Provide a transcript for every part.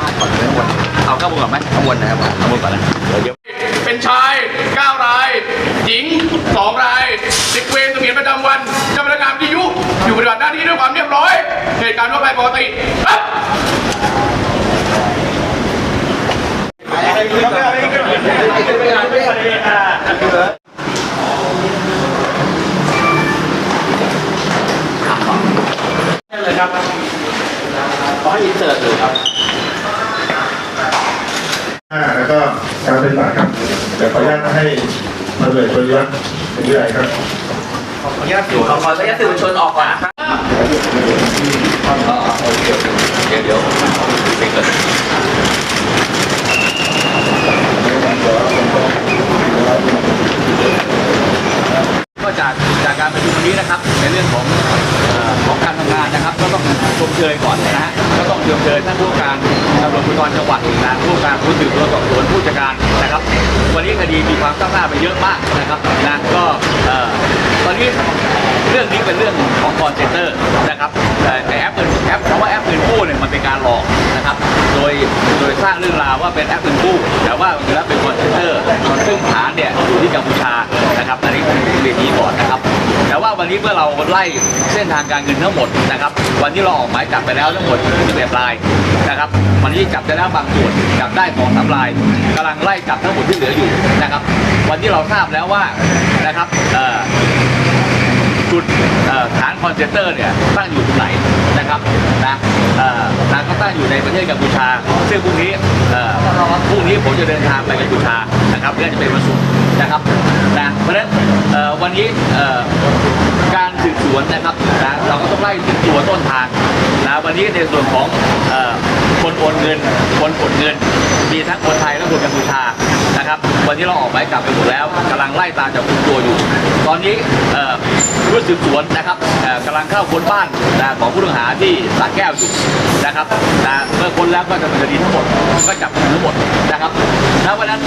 ครับเอาข้างบนก่อนไหมข้างบนนะครับข้างบนก่อนนะเดี๋ยวเป็นชาย9ราย หญิง 2 รายสิบเวรเสมียนประจำวันเจ้าพนักงานวิทยุอยู่ปฏิบัติหน้าที่ด้วยความเรียบร้อย เหตุการณ์ทั่วไปปกติครับเลยครับ ขอให้อินเสิร์ตดูครับอ่าแล้วก็การเป็นบัตรครับเดี๋ยวขออนุญาตให้มาเลยตัวยักษ์เป็นใหญ่ครับขออนุญาตสื่อขอขออนุญาตสื่อมวลชนออกก่อนนะครับอ๋อโอเคโอเคเดี๋ยวเดี๋ยวเด็กก่อนก็จากจากการประชุมวันนี้นะครับในเรื่องของเอ่อของ เชยก่อนนะฮะก็ต้องเชมเชยท่านผู้การตำรวจภูธรจังหวัดนะผู้การผู้สืบสวนสอบสวนผู้จัดการนะครับ วันนี้คดีมีความก้าวหน้าไปเยอะมากนะครับนะก็เอ่อตอนนี้เรื่องนี้เป็นเรื่องของคอนเซนเตอร์นะครับแต่แอปเงินแอปคำว่า กู้เนี่ยมันเป็นการหลอกนะครับ โดยโดยสร้างเรื่องราวว่าเป็นแอปเงินกู้แต่ว่าจริงๆแล้วเป็นคอนเซนเตอร์ซึ่งฐานเนี่ยอยู่ที่กัมพูชานะครับอันนี้ผมเรียนนี้ก่อนนะครับ แต่ว่าวันนี้เมื่อเราไล่เส้นทางการเงินทั้งหมดนะครับ วันที่เราออกหมายจับไปแล้วทั้งหมด11รายนะครับ วันนี้จับได้แล้วบางส่วนจับได้สองสามรายกำลังไล่จับทั้งหมดที่เหลืออยู่นะครับ วันที่เราทราบแล้วว่านะครับเอ่อ จุดฐานคอนเซนเตอร์เนี่ยตั้งอยู่ที่ไหนนะครับนะเอ่อนะก็ตั้งอยู่ในประเทศกัมพูชาซึ่งพรุ่งนี้พรุ่งนี้ผมจะเดินทางไปกัมพูชานะครับเพื่อจะเป็นวันศุกร์ นะครับนะเพราะฉะนั้นวันนี้การสืบสวนนะครับนะเราก็ต้องไล่ถึงตัวต้นทางนะวันนี้ในส่วนของอคนโอนเงิน คนกดเงิน มีทั้งคนไทยและคนกัมพูชานะครับ วันนี้เราออกหมายกลับไปหมดแล้วกำลังไล่ตามจับกลุ่มตัวอยู่ ตอนนี้เอ่อสืบสวนนะครับเอ่อกำลังเข้าค้นบ้านนะของผู้ต้องหาที่สระแก้วอยู่นะครับนะเมื่อค้นแล้วก็จะดำเนินคดีทั้งหมดก็จับกลุ่มทั้งหมดนะครับณวันนั้น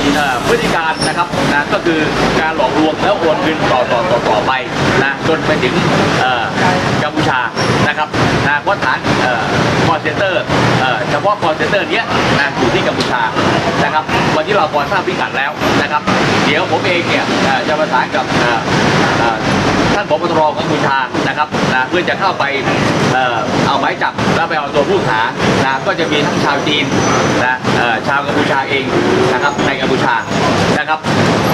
พฤติการนะครับนะก็็คือการหลอกลวงแล้วโอนเงินต่อต่อต่อต่อไปนะจนไปถึงกัมพูชานะครับนะเพราะฐานคอนเซนเตอร์เฉพาะคอนเซนเตอร์เนี้ยนะอยู่ที่กัมพูชานะครับ วันที่เราพอทราบพิกัดแล้วนะครับ เดี๋ยวผมเองเนี่ยจะประสานกับ ท่านผบตรของกัมพูชานะครับนะเพื่อจะเข้าไปเอ่อเอาหมายจับแล้วไปเอาตัวผู้หานะก็จะมีทั้งชาวจีนนะเอ่อชาวกัมพูชาเองนะครับในกัมพูชานะครับ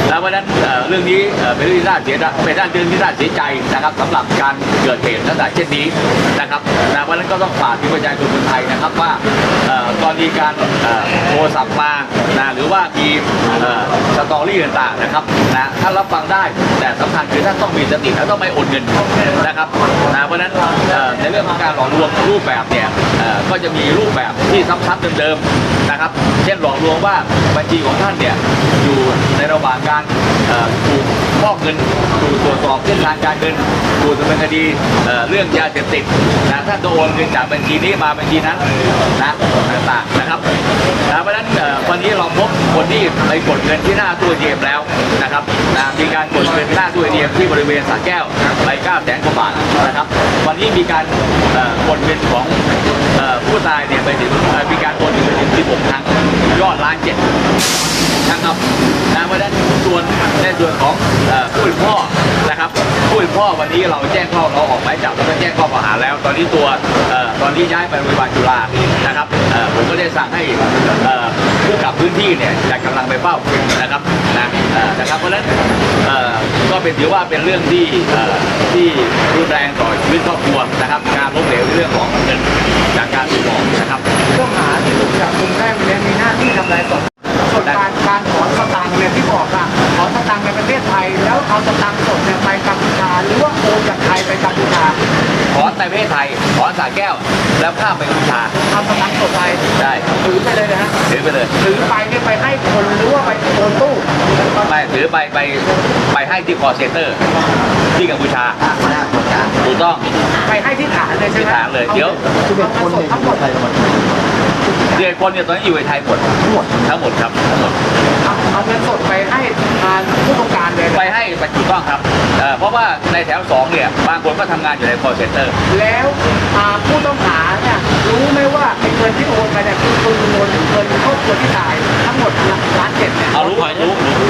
แล้ววันนั้นเอ่อเรื่องนี้เป็นเรื่องที่น่าเสียเป็นด้านเรื่องที่น่าเสียใจนะครับสำหรับการเกิดเหตุลักษณะเช่นนี้นะครับนะวันนั้นก็ต้องฝากถึงประชาชนคนไทยนะครับว่าเอ่อกรณีการเอ่อโทรศัพท์มานะหรือว่ามีเอ่อสตอรี่ต่างๆนะครับนะท่านรับฟังได้แต่สำคัญคือท่านต้องมีสติและต้องไม่โอนเงินนะครับนะเพราะฉะนั้นในเรื่องของการหลอกลวงรูปแบบเนี่ยก็จะมีรูปแบบที่ซ้ำๆเดิมๆนะครับ เช่นหลอกลวงว่าบัญชีของท่านเนี่ยอยู่ในระหว่างการถูกฟอกเงินถูกตรวจสอบเส้นทางการเงินถูกดำเนินคดีเรื่องยาเสพติดนะท่านโอนเงินจากบัญชีนี้มาบัญชีนั้นนะต่างๆนะครับเพราะฉะนั้นเอ่อวันนี้เราพบคนที่ไปกดเงินที่หน้าตู้เดียมแล้วนะครับนะมีการกดเงินหน้าตู้เดียมที่บริเวณสระแก้วไป9แสนกว่าบาทนะครับ วันนี้มีการโอนเงินของผู้ตายเนี่ยไปถึงมีการโอนเงินไปถึง16ครั้งยอดล้านเจ็ดนะครับนะเพราะฉะนั้นส่วนในส่วนของผู้เป็นพ่อ พ่อวันนี้เราแจ้งข้อเราออกหมายจับแล้วก็แจ้งข้อกล่าวหาแล้ว ตอนนี้ตัวออตอนนี้ย้ายไปโรงพยาบาลจุฬานะครับผมก็ได้สั่งให้ผู้กับพื้นที่เนี่ยจัดกำลังไปเฝ้านะครับนะนะครับเพราะฉะนั้นก็เป็นถือว่าเป็นเรื่องที่ที่รุนแรงต่อชีวิตครอบครัวนะครับการล้มเหลวในเรื่องของเงินจากการถูกหลอกนะครับผู้ต้องหาที่ถูกจับกุมได้เนี่ยมีหน้าที่ทำลายศพ ส่วนการการถอนสตางค์เนี่ยที่บอกอะถอนสตางค์ในประเทศไทย แล้วเอาสตางค์สดเนี่ยไปกัมพูชาหรือว่าโอนจากไทยไปกัมพูชาถอนในประเทศไทยถอนสาแก้ว แล้วข้ามไปกัมพูชาเอาสตางค์สดไทยได้ถือไปเลยนะฮะถือไปเลยถือไปเนี่ยไปให้คนหรือว่าไปโอนตู้ไปถือไปไปไปให้ที่คอเซนเตอร์ ที่กัมพูชาถูกถูกต้องไปให้ที่ฐานเลยใช่ไหมที่ฐานเลยเดี๋ยวเอาเงินสดทั้งหมด เดือนคนเนี่ยตอนนี้อยู่ในไทยหมดทั้งหมดทั้งหมดครับทั้งหมดเอาเอาเงินสดไปให้ทางผู้ประการเลยนะไปให้ไปถูกต้องครับเอ่อเพราะว่าในแถวสองเนี่ยบางคนก็ทำงานอยู่ใน call center แล้วอ่าผู้ต้องหาเนี่ยรู้ไหมว่าไอ้เงินที่โอนไปเนี่ยคือคุณโอนเงินครอบครัวที่ตายทั้งหมดล้านเจ็ดเนี่ยเอารู้รู้รู้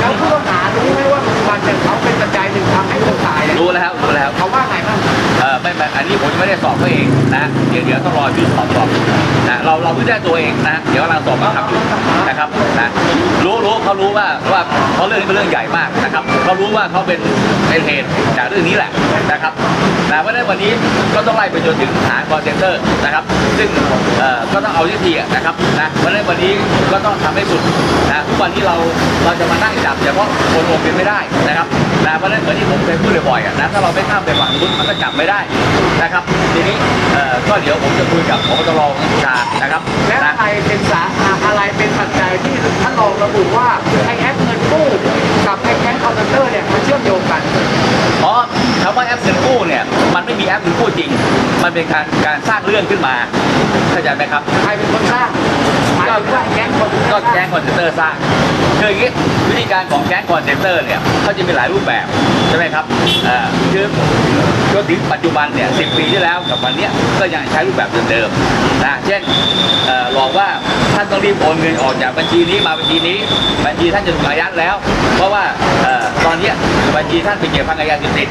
แล้วผู้ต้องหารู้ไหมว่าปัจจุบันเนี่ยเขาเป็นปัจจัยหนึ่งทำให้คนตายเนี่ยรู้แล้วรู้แล้ว เขาว่าไงบ้าง เออไม่ไม่อันนี้ผมยังไม่ได้สอบเขาเองนะเดี๋ยว เดี๋ยวต้องรอพี่สอบสอบนะเราเราเพิ่งได้ตัวเองนะเดี๋ยวกำลังสอบมาทำอยู่นะครับนะรู้รู้เขารู้ว่าว่าเพราะเรื่องนี้เป็นเรื่องใหญ่มากนะครับเขารู้ว่าเขาเป็นเป็นเหตุจากเรื่องนี้แหละนะครับนะเพราะนั้นวันนี้ก็ต้องไล่ไปจนถึงหาคอนเซนเตอร์นะครับ ซึ่งก็ต้องเอาที่ทีนะครับนะเพราะนั้นวันนี้ก็ต้องทำให้สุดนะทุกวันนี้เราเราจะมานั่งจับเฉพาะคนโอเป็นไม่ได้นะครับนะเพราะนั้นเหมือนที่ผมเคยพูดบ่อยๆอะนะถ้าเราไม่ข้ามไปฝั่งนู้นมันก็จับไม่ได้นะครับ ทีนี้เอ่อก็เดี๋ยวผมจะคุยกับพบตรกัมพูชานะครับและนะ อะไรเป็นสาอะไรเป็นปัจจัยที่ท่านรองระบุว่าไอ้แอปเงินกู้กับไอ้แก๊งคอมพิวเตอร์เนี่ยมันเชื่อมโยงกันเพราะคำว่าแอปเงินกู้เนี่ยมันไม่มีแอปเงินกู้จริง มันเป็นการการสร้างเรื่องขึ้นมาเข้าใจไหมครับใครเป็นคนสร้างหมายถึงว่าไอ้แก๊งคอมพิวเตอก็ร์สแก๊ร้างงคอนเซนเตอร์สร้างคืออย่างนี้วิธีการของแก๊งคอนเซนเตอร์เนี่ยเขาจะมีหลายรูปแบบใช่ไหมครับเอ่อคือจนถึงปัจจุบันเนี่ยสิปีที่แล้วกับวันเนี้ยก็ยังใช้รูปแบบเดิมๆนะเช่นเอ่อหลอกว่าท่านต้องรีบโอนเงินออกจากบัญชีนี้มาบัญชีนี้บัญชีท่านจะถูกอายัดแล้ว เพราะว่าออตอนนี้บัญชีท่านไปเกี่ยวพันกับยาเสพติด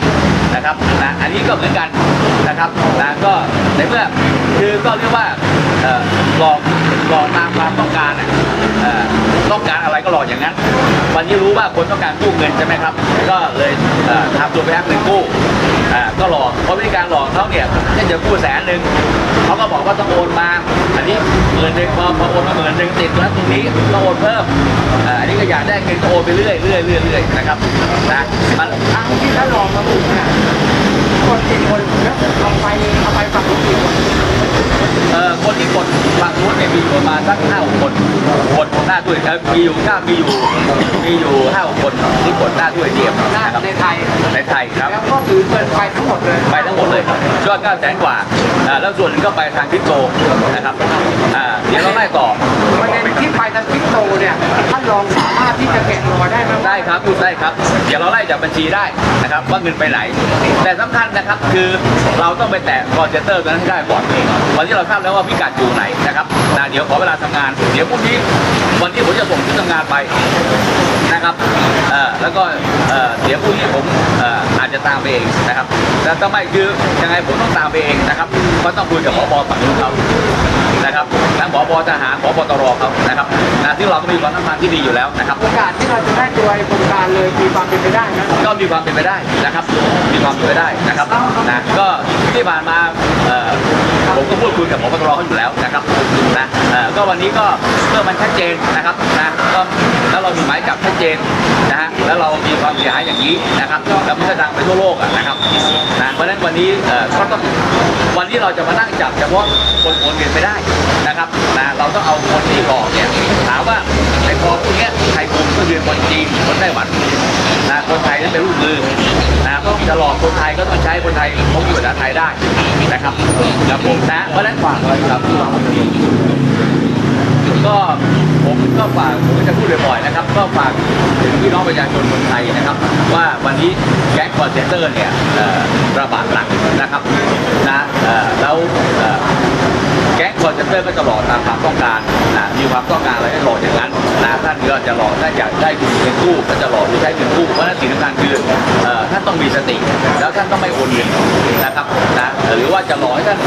นะครับนะอันนี้ก็เหมือนกันนะครับนะก็ในเมื่อคือก็เรียกว่าเอ่อหลอกหลอกตามความต้องการอะต้องการอะไรก็หลอกอย่างนั้น วันนี้รู้ว่าคนต้องการกู้เงินใช่ไหมครับ ก็เลยทำตัวไปแอปเงินกู้ หลอกเพราะวิธีการหลอกเขาเนี่ยเช่นจะกู้แสนหนึ่งเขาก็บอกว่าต้องโอนมาอันนี้หมื่นหนึ่งพอพอโอนมาหมื่นหนึ่งติดแล้วตรงนี้ต้องโอนเพิ่มอ่าอันนี้ก็อยากได้เงินก็โอนไปเรื่อยเรื่อยเรื่อยเรื่อยนะครับนะมันทางที่ท่านรองระบุเนี่ยคนกี่คนแล้วเอาไปเอาไปฝั่งนู้นกี่คนเอ่อคนที่กดฝั่งนู้นเนี่ยมีประมาณสักห้าหกคนกดหน้าด้วยเอ่อมีอยู่เก้ามีอยู่มีอยู่ห้าหกคนที่กดหน้าด้วยเดียมหน้านะครับในไทยในไทยครับแล้วก็ถือเงินไปทั้งหมดเลยไปทั้งหมดเลยครับยอด9แสนกว่าอ่าแล้วส่วนหนึ่งก็ไปทางคริปโตนะครับอ่าเดี๋ยวเราไล่ต่อ ประเด็นที่ไปทางคริปโตเนี่ยท่านรองสามารถที่จะแกะรอยได้ไหมว่าได้ครับพูดได้ครับ เดี๋ยวเราไล่จากบัญชีได้นะครับว่าเงินไปไหน แต่สำคัญนะครับคือเราต้องไปแตะคอนเซนเตอร์นั้นให้ได้ก่อนวันนี้เราทราบแล้วว่าพิกัดอยู่ไหนนะครับนะเดี๋ยวขอเวลาทำงาน เดี๋ยวพรุ่งนี้วันนี้ผมจะส่งที่ทำงานไปนะครับเอ่อแล้วก็เอ่อเดี๋ยวพรุ่งนี้ผมเอ่ออา จจะตามไปเองนะครับแต่ถ้าไม่คือยังไงผมต้องตามไปเองนะครับก็ต้องคุยกับผบฝั่งนู้นเขานะครับทั้งผบทหารผบตรเขานะครับนะที่งเราก็มีความสัมพันธ์ที่ดีอยู่แล้วนะครับโอกาสที่เราจะได้ตัวไอ้โครงการเลยมีความเป็นไปได้นะก็มีความเป็นไปได้นะครับ มีความเป็นไปได้นะครับนะก็ที่ผ่านมาเอ่อ ผมก็พูดคุยกับผบตรเขาอยู่แล้วนะครับนะก็วันนี้ก็เมื่อมันชัดเจนนะครับนะก็แล้วเรามีหมายจับชัดเจนนะฮะแล้วเรามีความเสียหายอย่างนี้นะครับแล้วมันก็ดังไปทั่วโลกอะนะครับนะเพราะฉะนั้นวันนี้เอ่อก็ต้องวันนี้เราจะมานั่งจับเฉพาะคนโอนเงินไม่ได้นะครับนะเราต้องเอาคนที่หลอกเนี่ยถามว่าไอ้พอพวกเนี้ย จะหลอกคนไทยก็ต้องใช้คนไทยพกอยู่ในไทยได้นะครับครับผมนะเพราะฉะนั้นฝากไว้ครับก็ผมก็ฝากผมก็จะพูดบ่อยๆนะครับ ก็ฝากถึงพี่น้องประชาชนคนไทยนะครับ ว่าวันนี้แก๊งคอนเซนเตอร์เนี่ยระบาดหนักนะครับนะแล้วแก๊งคอนเซนเตอร์ก็จะหลอกตามความต้องการนะมีความต้องการอะไรก็หลอกอย่างนั้นนะท่านก็จะหลอกถ้าอยากได้เงินกู้ก็จะหลอกหรือได้เงินกู้เพราะนั้นสิ่งสำคัญคือ ท่านต้องมีสติ แล้วท่านต้องไม่โอนเงินนะครับนะหรือว่าจะรอให้ท่าน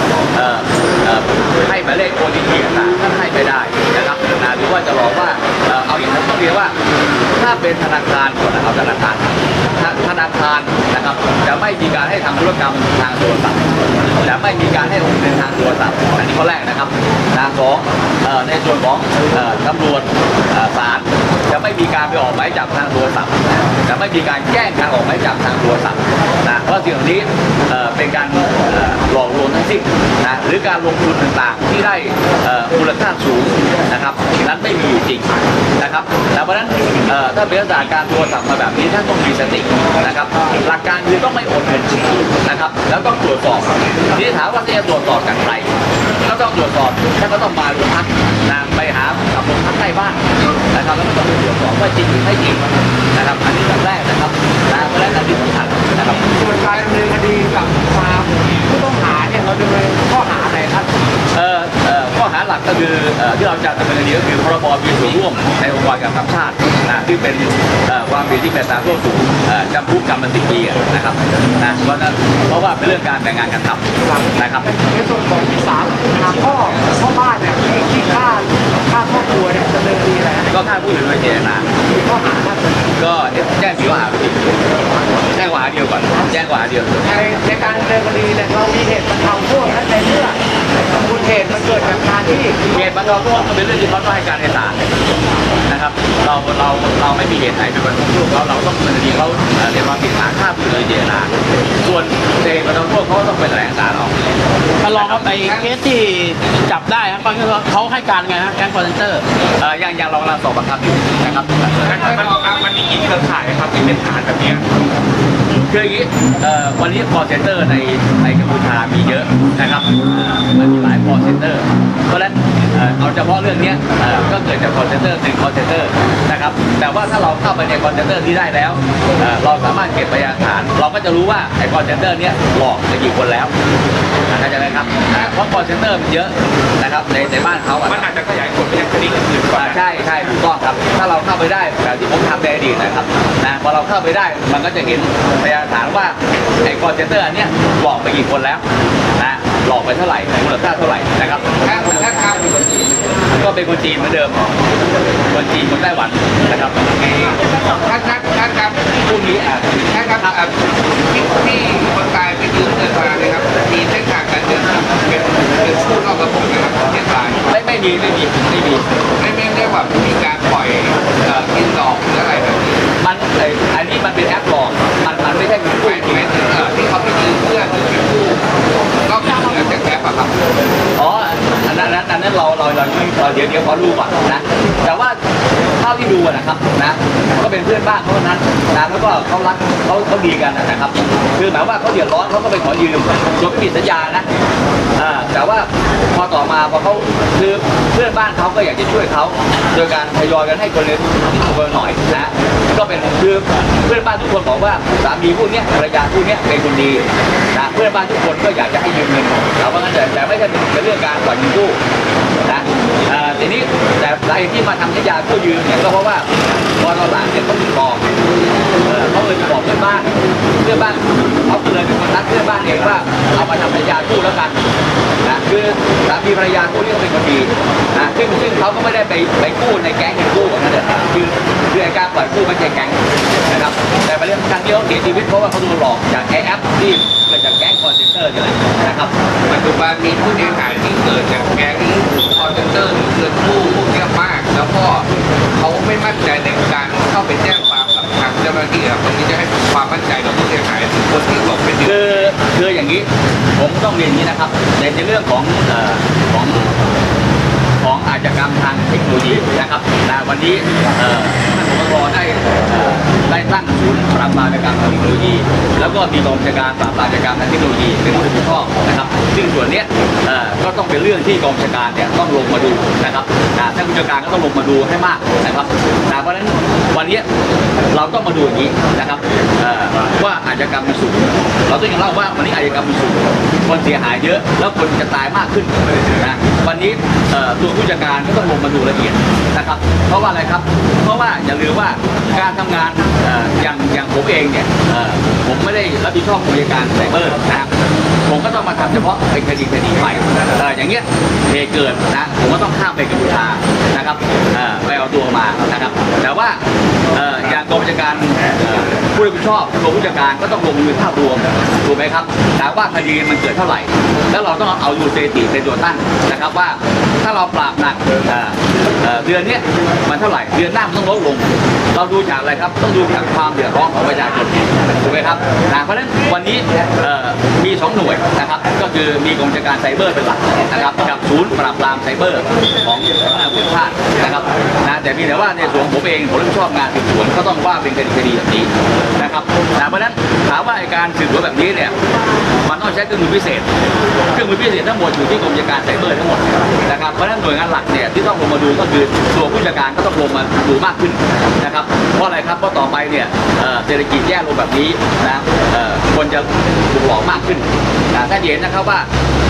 ให้หมายเลขโอนทีต่างท่านให้ไม่ได้ นะครับนะหรือว่าจะหลอกว่าเอาอย่างนั้นต้องเรียนว่าถ้าเป็นธนาคารก่อนนะครับธนาคารธนาคารนะครับจะไม่มีการให้ทำธุรกรรมทางโทรศัพท์จะไม่มีการให้โอนเงินทางโทรศัพท์อันนี้ข้อแรกนะครับทางสองในส่วนของเอ่อตำรวจศาลจะไม่มีการไปออกหมายจับทางโทรศัพท์จะไม่มีการแจ้งการออกหมายจับทางโทรศัพท์นะเพราะสิ่งเหล่านี้เป็นการ เอ่อหลอกลวงทั้งสิ้นนะหรือการลงทุนต่างๆ ที่ได้อ่อมูลค่าสูงนะครับนั้นไม่มีอยู่จริงนะครับแต่เพราะนั้นถ้าเป็นลักษณะการโทรศัพท์มาแบบนี้ท่านต้องมีสตินะครับหลักการคือต้องไม่โอนเงินนะครับ แล้วตรวจสอบทีนี้ถามว่าจะตรวจสอบจากใครก็ต้องตรวจสอบท่านก็ต้องมาโรงพักนะไปหากับโรงพักใกล้บ้านนะครับแล้วก็ต้องไปตรวจสอบว่าจริงหรือไม่จริงนะครับอันนี้อย่างแรกนะครับนะเพราะฉะนั้นอันนี้สำคัญนะครับส่วนการดำเนินคดีกับฟาร์ม ดำเนินข้อหาอะไรครับเอ่อ อ่อข้อหาหลักก็คือที่เราจะดำเนินคดีก็คือพรบมีส่วนร่วมในองค์กรการทำชาตินะที่เป็นความผิดที่เป็นตามโทษสูงจำคุกจำมันสิบปีนะครับนะเพราะนั้นเพราะว่าเป็นเรื่องการแบ่งงานกันทำนะครับในส่วนของที่สามทาพ่อพ่อบ้านเนี่ยที่ที่ฆ่าฆ่าครอบครัวเนี่ยดำเนินคดีอะไรก็ฆ่าผู้อื่นโดยเจตนาข้อหาก็แจ้งสี่ข้อหาไปดิแจ้งข้อหาเดียวก่อนแจ้งข้อหาเดียวในในการดำเนินคดีเนี่ยเรามีเหตุบรรเทาโทษและในเมื่อมูล เหตุมันเกิดจากการที่เหตุบรรเทาโทษก็เป็นเรื่องที่เขาต้องให้การในศาลนะครับ เราเราเราไม่มีเหตุไหนเป็นบรรเทาโทษเขาเราต้องดำเนินคดีเขาเอ่อในความผิดฐานฆ่าผู้อื่นโดยเจตนาส่วนเหตุบรรเทาโทษเขาต้องไปแถลงศาลเอาท่านรองครับไอ้เคสที่จับได้ครับก็คือว่าเขาให้การไงฮะแก๊งคอร์เซนเตอร์เอ่อยังยังรองรับสอบปากคำอยู่นะครับมันมีกี่เครือข่ายครับที่เป็นฐานแบบนี้ คืออย่างนี้เอ่อวันนี้ call center ในในกัมพูชามีเยอะนะครับอ่อมันมีหลาย call center เพราะฉะนั้น เอ่อเอาเฉพาะเรื่องเนี้ยเอ่อก็เกิดจาก call center หนึ่ง call center นะครับแต่ว่าถ้าเราเข้าไปใน call center ที่ได้แล้วเอ่อเราสามารถเก็บพยานฐาน เราก็จะรู้ว่าไอ้ call center เนี้ยหลอกไปกี่คนแล้วเข้าใจไหมครับเพราะ call center มันเยอะนะครับในในบ้านเขาอะมันอาจจะขยายผลไปยังคดีอื่นๆก่อนอ่าใช่ใช่ถูกต้องครับ ถ้าเราเข้าไปได้แบบที่ผมทำในอดีตนะครับนะพอเราเข้าไปได้มันก็จะเห็นพยานฐานว่าไอ้คอนเซนเตอร์อันเนี้ยหลอกไปกี่คนแล้วนะหลอกไปเท่าไหร่มูลค่าเท่าไหร่นะครับถ้าถ้าครับ ก็เป็นคนจีนเหมือนเดิมคนจีนคนไต้หวันนะครับท่านท่านท่านครับพวกนี้อะท่านครับอะที่ที่ เดี๋ยวเดี๋ยวขอดูก่อนนะแต่ว่าเท่าที่ดูอะนะครับนะก็เป็นเพื่อนบ้านเขาเท่านั้นนะแล้วก็เขารักเขาเขาดีกันนะครับ คือหมายว่าเขาเดือดร้อนเขาก็ไปขอยืมโดยไม่มีสัญญานะอ่าแต่ว่าพอต่อมาพอเขาคือเพื่อนบ้านเขาก็อยากจะช่วยเขาโดยการทยอยกันให้คนละคนหน่อยนะก็เป็นคือเพื่อนบ้านทุกคนบอกว่าสามีผู้นี้ภรรยาผู้นี้เป็นคนดีนะเพื่อนบ้านทุกคนก็อยากจะให้ยืมเงินเราว่างั้นแต่แต่ไม่ใช่เป็นเรื่องการปล่อยเงินกู้ นะทีนี้แต่สาเหตุที่มาทำสัญญากู้ยืมเนี่ยก็เพราะว่าพอตอนหลังเนี่ยเขาถูกหลอกเขาเลยบอกเพื่อนบ้านเพื่อนบ้านเขาก็เลยเป็นคนนัดเพื่อนบ้านเองว่าเอามาทำสัญญากู้แล้วกันนะคือสามีภรรยาคู่นี้ก็เป็นคนดีนะซึ่งซึ่งเขาก็ไม่ได้ไปไปกู้ในแก๊งเงินกู้แบบนั้นเลยคือคือไอ้การปล่อยกู้ไม่ใช่แก๊งนะครับแต่ประเด็นสำคัญที่เขาเสียชีวิตเพราะว่าเขาโดนหลอกจากแอปที่เกิดจากแก๊งคอนเซนเตอร์นี่แหละนะครับปัจจุบันมีผู้เสียหายที่เกิดจากแก๊งคอนเทนเตอร์หรือเงินกู้พวกเนี้ยมาก แล้วก็เขาไม่มั่นใจในการเข้าไปแจ้งความกับทางเจ้าหน้าที่ครับตรงนี้จะให้ความมั่นใจกับผู้เสียหายถึงคนที่ตกเป็นเหยื่อ คือคืออย่างนี้ผมต้องเรียนอย่างนี้นะครับในในเรื่องของเอ่อของของอาชญากรรมทางเทคโนโลยีนะครับนะวันนี้เอ่อท่านผบได้เอ่อได้ตั้ง ศูนย์ปราบปรามาชญากรรทางเทคโนโลยี แล้วก็มีกองบัญชาการปราบปรามอาชญากรรมทางเทคโนโลยีเป็นผู้รับผิดชอบนะครับซึ่งส่วนนี้ก็ต้องเป็นเรื่องที่กองบัญชาการเนี่ยต้องลงมาดูนะครับท่านผู้จัดการก็ต้องลงมาดูให้มากนะครับเพราะฉะนั้นวันนี้เราต้องมาดูอย่างนี้นะครับว่าอาชญากรรมมันสูงเราต้องยอมรับว่าวันนี้อาชญากรรมมันสูงคนเสียหายเยอะแล้วคนจะตายมากขึ้นนะวันนี้ตัวผู้จัดการก็ต้องลงมาดูละเอียดนะครับ เพราะว่าอะไรครับ เพราะว่าอย่าลืมว่าการทำงานอย่างอย่างผมเองเนี่ยเอ่อผมไม่ได้รับผิดชอบผู้จัดการไซเบอร์นะครับ ผมก็ต้องมาทำเฉพาะเป็นคดีคดีไปเอ่อย่างเงี้ยเหตุเกิดนะผมก็ต้องข้ามไปกัมพูชานะครับไปเอาตัวมานะครับ แต่ว่าอย่างกองบัญชาการผู้รับผิดชอบตัวผู้จัดการก็ต้องลงมือภาพรวมถูกไหมครับแต่ว่าคดีมันเกิดเท่าไหร่ แล้วเราต้องเอาดูสถิติเป็นตัวตั้งนะครับว่าถ้าเราปราบหนักเดือนนี้มันเท่าไหร่เดือนหน้ามันต้องลดลง เราดูจากอะไรครับ ต้องดูจากความเดือดร้อนของประชาชนถูกไหมครับนะเพราะฉะนั้นวันนี้เอ่อมีสองหน่วยนะครับ ก็็คือมีกองบัญชาการไซเบอร์เป็นหลักนะครับกับศูนย์ปราบปรามไซเบอร์ของสำนักงานตำรวจแห่งชาตินะครับนะแต่เพียงแต่ว่าในส่วนผมเองผมรับผิดชอบงานสืบสวนก็ต้องว่าเป็นคดีคดีแบบนี้นะครับนะเพราะฉะนั้นถามว่าการสืบสวนแบบนี้เนี่ยมันต้องใช้เครื่องมือพิเศษ เครื่องมือพิเศษทั้งหมดอยู่ที่กรมกิจการไซเบอร์ทั้งหมดนะครับเพราะฉะนั้นหน่วยงานหลักเนี่ยที่ต้องลงมาดูก็คือตัวผู้จัดการก็ต้องลงมาดูมากขึ้นนะครับเพราะอะไรครับเพราะต่อไปเนี่ยเศรษฐกิจแย่ลงแบบนี้นะคนจะถูกหลอกมากขึ้นนะถ้าเห็นนะครับว่า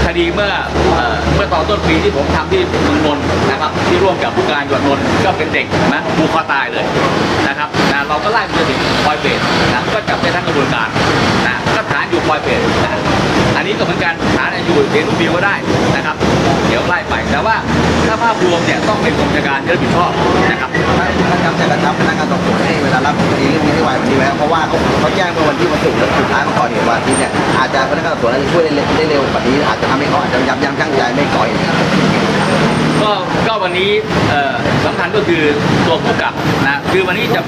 คดีเมื่อเอเมื่อตอนต้นปีที่ผมทำที่เมืองนนท์นะครับ ที่ร่วมกับผู้การจังหวัดนนท์ก็เป็นเด็กนะผูกคอตายเลยนะครับนะเราก็ไล่ไปถึงปอยเบสนะก็จับได้ทั้งกระบวนการนะก็ฐานอยู่ปอยเบสนะอันนี้ก็เหมือนกันฐานอยู่เดนุบิวก็ได้นะครับ เดี๋ยวไล่ไปแต่ว่าถ้าภาพรวมเนี่ยต้องเป็นกรมจัดการที่รับผิดชอบนะครับท่านจำจะกระชับพนักงานสอบสวนให้เวลารับคดีเรื่องนี้ให้ไวว่านี้ไหมเพราะว่าเขาเขาแจ้งเมื่อวันที่วันศุกร์แล้วสุดท้ายมาก่อเหตุวันทิตย์เนี่ยอาจจะพนักงานสอบสวนอาจจะช่วยได้เร็วร็วกว่านี้อาจจะทำให้เขาอาจจะยับยั้งชั่งใจไม่ก่อย ก็ก็วันนี้เอ่อสำคัญก็คือตัวผู้กำกับนะคือวันนี้จะ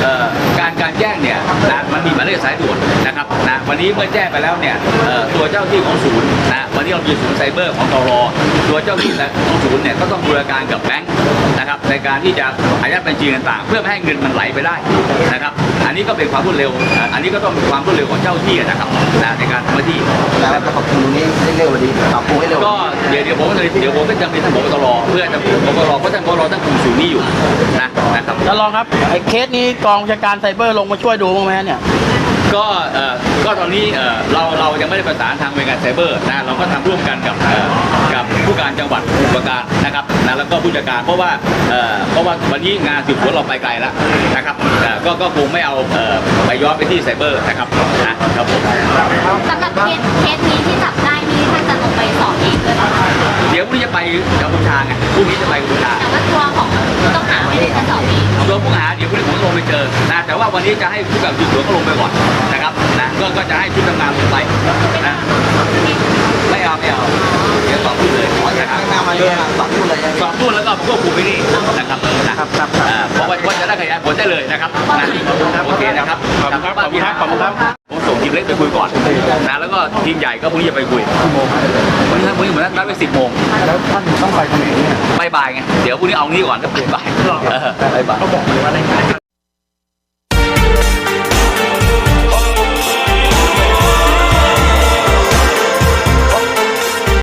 เอ่อการการแจ้งเนี่ยนะมันมีหมายเลขสายด่วนนะครับนะวันนี้เมื่อแจ้งไปแล้วเนี่ยเอ่อตัวเจ้าที่ของศูนย์นะวันนี้เรามีศูนย์ไซเบอร์ของตรตัวเจ้าที่ของศูนย์เนี่ยก็ต้องบูรณาการกับแบงค์นะครับในการที่จะอายัดบัญชีต่างๆ เพื่อไม่ให้เงินมันไหลไปได้นะครับอันนี้ก็เป็นความรวดเร็วอะอันนี้ก็ต้องเป็นความรวดเร็วของเจ้าที่นะครับนะในการทำหน้าที่แล้วก็ขอบคุณตรงนี้ให้เร็วกว่านี้ปรับปรุงให้เร็วก็เดี๋ยวเดี๋ยวผมก็จะเดี๋ยวผมก็จะมีท่านผบตรเพื่อจะผบตรเพราะท่านผบตรท่านคุมศูนย์นี้อยู่นะนะครับแล้วรองครับไอ้เคสนี้กองบัญชาการไซเบอร์ลงมาช่วยดูบ้างไหมฮะเนี่ยก็เอ่อก็ตอนนี้เอ่อเราเรายังไม่ได้ประสานทางหน่วยงานไซเบอร์นะเราก็ทำร่วมกันกับเอ่อกับผู้การจังหวัดผู้ประการนะครับนะแล้วก็ผู้จัดการเพราะว่าเอ่อเพราะว่าวันนี้งานสืบสวนเราไปไกลแล้วนะครับเอ่อก็ก็คงไม่เอาเอ่อไปย้อนไปที่ไซเบอร์นะครับนะครับผมสำหรับเคสเคสนี้ที่จับได้นี้ท่านจะลงไปสอบเองด้วยไหมคะเดี๋ยวพรุ่งนี้จะไปกัมพูชาไงพรุ่งนี้จะไปกัมพูชาแต่ว่าตัวของผู้ต้องหาไม่ได้จะสอบเองตัวผู้หาเดี๋ยวพรุ่งนี้ผมลงไปเจอนะแต่ว่าวันนี้จะให้ผู้กับสืบสวนก็ลงไปก่อนนะครับนะก็ก็จะให้ชุดทำงานลงไปนะไม่เอาไม่เอาเดี๋ยวสอบพูดเลยนะครับหน้ามาเยอะสอบพูดเลยสอบพูดแล้วก็ควบคุมไปนี่นะครับนะครับอ่าเพราะว่าว่าจะได้ขยายผลได้เลยนะครับนะโอเคนะครับขอบคุณครับขอบคุณครับ ขอบคุณครับผมส่งทีมเล็กไปคุยก่อนนะแล้วก็ทีมใหญ่ก็พรุ่งนี้จะไปคุยวันนี้พรุ่งนี้เหมือนนัดไว้สิบโมงแล้วท่านต้องไปตรงไหนเนี่ยบ่ายๆไงเดี๋ยวพรุ่งนี้เอางี้ก่อนก็บ่ายๆเออบ่ายๆ